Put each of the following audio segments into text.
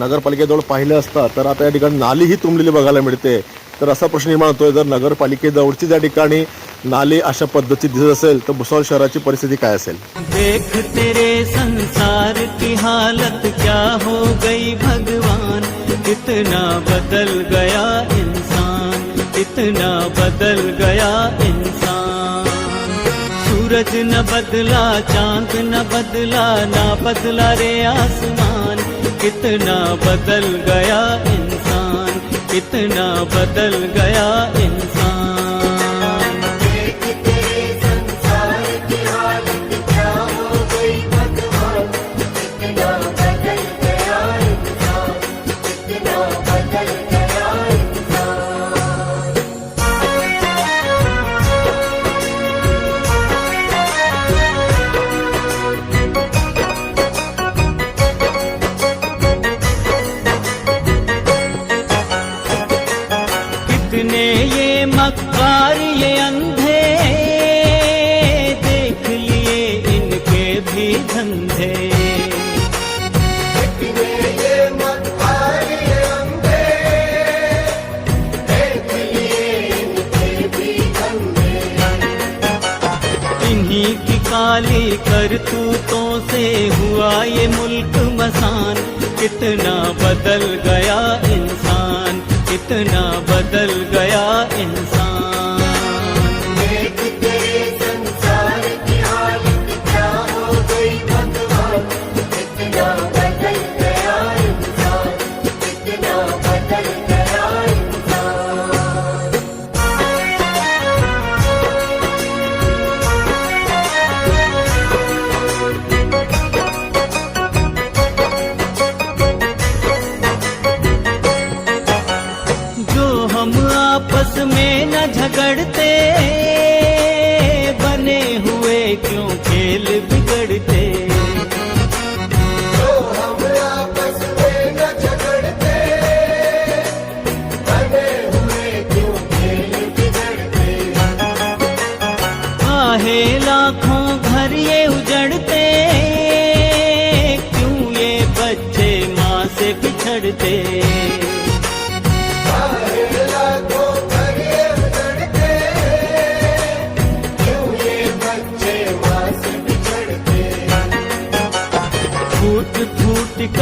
नगरपालिकेजवळ पाहिलं असता, तर आता या ठिकाणी नालीही तुंबलेली बघायला मिळते. तर असा प्रश्न निर्माण होतोय, जर नगरपालिकेजवळची त्या ठिकाणी नाली अशा पद्धती दिसत असेल, तर भुसावळ शहराची परिस्थिती काय असेल? संसार की हालत क्या हो गई भगवान? कितना बदल गया इंसान कितना बदल गया इंसान। सूरज न बदला, चाँद न बदला, ना बदला रे आसमान। कितना बदल गया इंसान कितना बदल गया इंसान। कितने ये मक्कार ये अंधे। देख लिए इनके भी धंधे। इन्हीं की काली करतूतों से हुआ ये मुल्क मसान। कितना बदल गया इंसान। कितना बदल गया इंसान।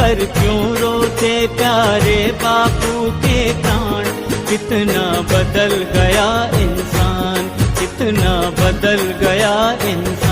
कर क्यों रोते प्यारे बापू के प्राण? कितना बदल गया इंसान, कितना बदल गया इंसान।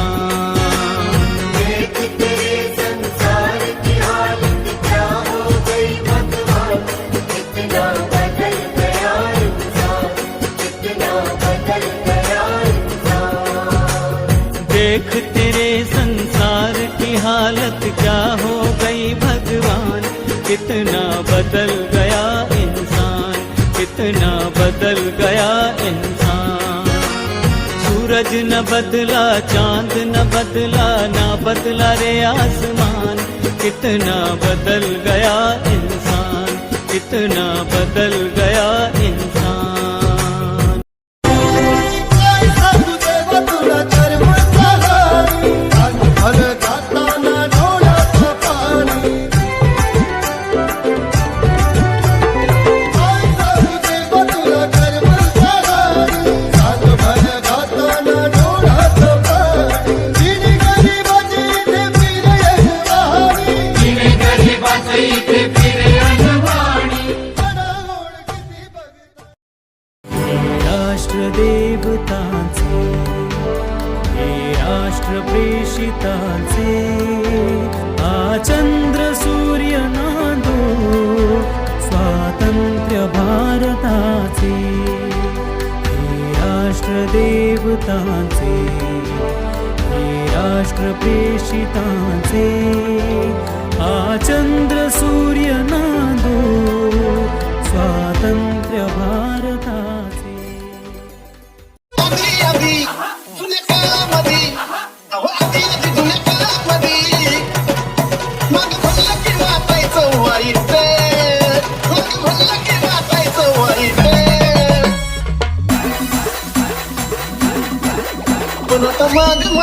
इंसान। सूरज न बदला, चाँद न बदला, ना बदला रे आसमान। कितना बदल गया इंसान, कितना बदल गया इंसान। प्रेषिताचे आ आचंद्र सूर्य नादो स्वातंत्र्य भारताचे हे राष्ट्रदेवताचे हे आ चंद्र सूर्य ना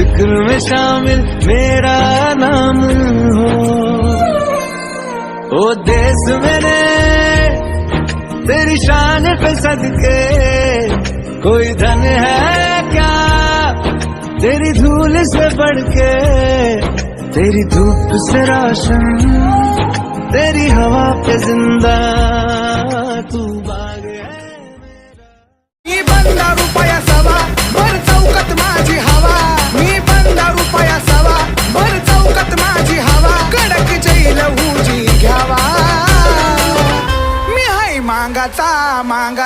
ज़िक्र में शामिल मेरा नाम हो। ओ देश मेरे तेरी शान पे सदके, कोई धन है क्या? तेरी धूल से बढ़ के तेरी धूप से रोशन, तेरी हवा पे ज़िंदा।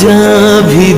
जा भी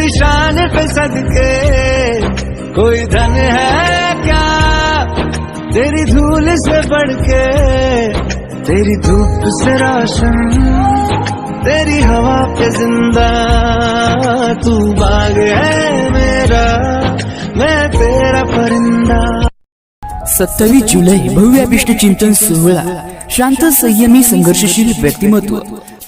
तेरी शान पे सदके। कोई धन है क्या? तेरी धूल से बढ़ के तेरी धूप से रोशन, तेरी हवा पे ज़िंदा। तू बाग है मेरा, मैं तेरा परिंदा। सत्तावीस जुलै भव्य विष्णू चिंतन सोहळा. शांत संयमी संघर्षशील व्यक्तिमत्व.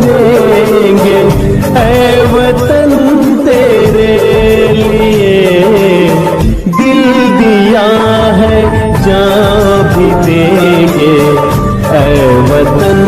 मरेंगे है वतन तेरे लिए। दिल दिया है जा भी देंगे। है वतन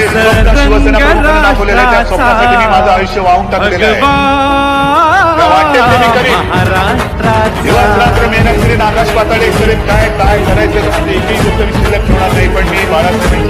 जे त्या स्वप्नासाठी मी माझं आयुष्य वाहून टाकलेलं आहे ते मी दिवस रात्र मेहनत करीन आकाश पाताळे करीन काय काय करायचं म्हणजे एकही गोष्ट मी शिल्लक ठेवणार नाही पण मी बाळासाहेबांची